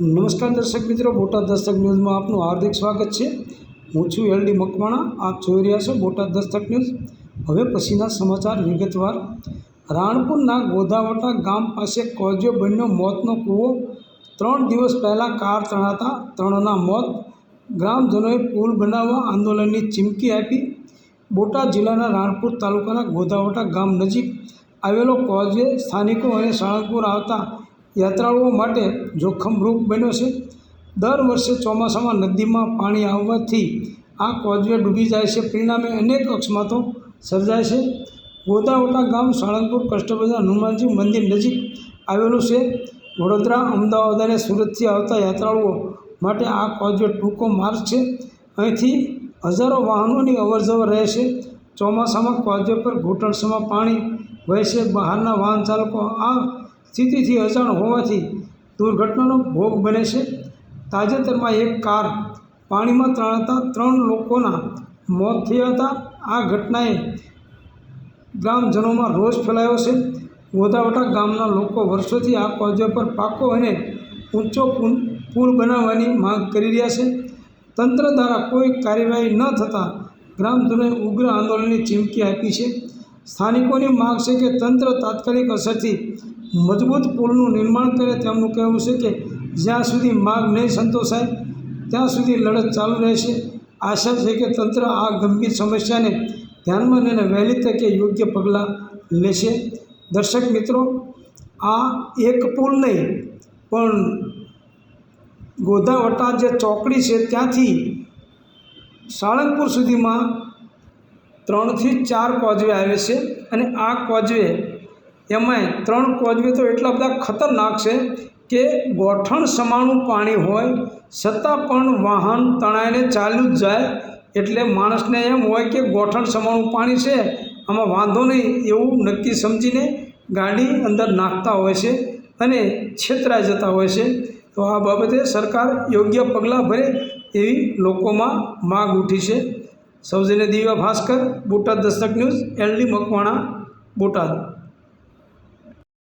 નમસ્કાર દર્શક મિત્રો, બોટાદ દસ્તક ન્યૂઝમાં આપનું હાર્દિક સ્વાગત છે. હું છું એલડી મકવાણા, આપ જોઈ રહ્યા છો બોટાદ દસ્તક ન્યૂઝ. હવે પછીના સમાચાર વિગતવાર. રાણપુરના ગોધાવટા ગામ પાસે કોઝવે બન્યો મોતનો કૂવો. ત્રણ દિવસ પહેલાં કાર તણાતા ત્રણના મોત. ગ્રામજનોએ પુલ બનાવવા આંદોલનની ચીમકી આપી. બોટાદ જિલ્લાના રાણપુર તાલુકાના ગોધાવટા ગામ નજીક આવેલો કોઝવે સ્થાનિકો અને સાળંગપુર આવતા યાત્રાળુઓ માટે જોખમરૂપ બન્યો છે. દર વર્ષે ચોમાસામાં નદીમાં પાણી આવવાથી આ કોઝવે ડૂબી જાય છે. પરિણામે અનેક અકસ્માતો સર્જાય છે. ગોદાવટા ગામ સાળંગપુર કષ્ટબજાર હનુમાનજી મંદિર નજીક આવેલું છે. વડોદરા, અમદાવાદ અને સુરતથી આવતા યાત્રાળુઓ માટે આ કોઝવે ટૂંકો માર્ગ છે. અહીંથી હજારો વાહનોની અવરજવર રહે છે. ચોમાસામાં કોઝવે પર ઘૂંટણસમાં પાણી વહે છે. બહારના વાહન ચાલકો આ સ્થિતિથી અજાણ હોવાથી દુર્ઘટનાનો ભોગ બને છે. તાજેતરમાં એક કાર પાણીમાં તણાતા ત્રણ લોકોના મોત થયા હતા. આ ઘટનાએ ગ્રામજનોમાં રોષ ફેલાયો છે. ગોદાવટા ગામના લોકો વર્ષોથી આ કોઝવે પર પાકો અને ઊંચો પુલ બનાવવાની માંગ કરી રહ્યા છે. તંત્ર દ્વારા કોઈ કાર્યવાહી ન થતાં ગ્રામજનોએ ઉગ્ર આંદોલનની ચીમકી આપી છે. સ્થાનિકોની માંગ છે કે તંત્ર તાત્કાલિક અસરથી મજબૂત પુલનું નિર્માણ કરે તેમનું કહેવું છે કે જ્યાં સુધી માંગ નહીં સંતોષાય, ત્યાં સુધી લડત ચાલુ રહેશે. આશા છે કે તંત્ર આ ગંભીર સમસ્યાને ધ્યાનમાં લઈને વહેલી તકે યોગ્ય પગલાં લેશે. દર્શક મિત્રો, આ એક પુલ નહીં, પણ ગોધાવટા જે ચોકડી છે ત્યાંથી સાળંગપુર સુધીમાં ત્રણથી ચાર કોઝવે આવે છે અને આ કોઝવે એમાંય ત્રણ કોઝવે તો એટલા બધા ખતરનાક છે કે ગોઠણ સમાણું પાણી હોય, છતાં પણ વાહન તણાઈને ચાલ્યું જ જાય. એટલે માણસને એમ હોય કે ગોઠણ સમાણું પાણી છે, આમાં વાંધો નહીં, એવું નક્કી સમજીને ગાડી અંદર નાખતા હોય છે અને છેતરાઈ જતા હોય છે. તો આ બાબતે સરકાર યોગ્ય પગલાં ભરે એવી લોકોમાં માગ ઉઠી છે. સૌજન્ય દિવ્યા ભાસ્કર બોટાદ દસ્તક ન્યૂઝ એલડી મકવાણા બોટાદ.